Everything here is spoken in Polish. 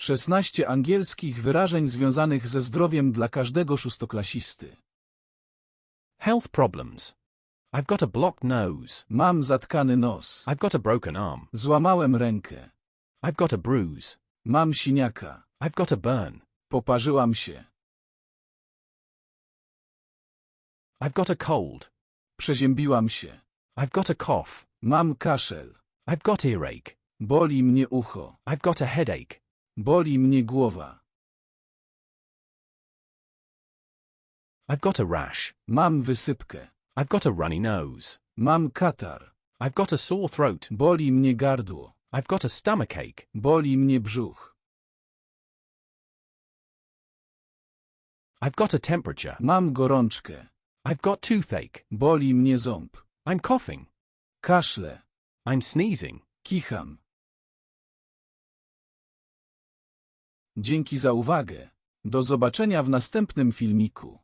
16 angielskich wyrażeń związanych ze zdrowiem dla każdego szóstoklasisty. Health problems. I've got a blocked nose. Mam zatkany nos. I've got a broken arm. Złamałem rękę. I've got a bruise. Mam siniaka. I've got a burn. Poparzyłam się. I've got a cold. Przeziębiłam się. I've got a cough. Mam kaszel. I've got earache. Boli mnie ucho. I've got a headache. Boli mnie głowa. I've got a rash. Mam wysypkę. I've got a runny nose. Mam katar. I've got a sore throat. Boli mnie gardło. I've got a stomachache. Boli mnie brzuch. I've got a temperature. Mam gorączkę. I've got toothache. Boli mnie ząb. I'm coughing. Kaszle. I'm sneezing. Kicham. Dzięki za uwagę. Do zobaczenia w następnym filmiku.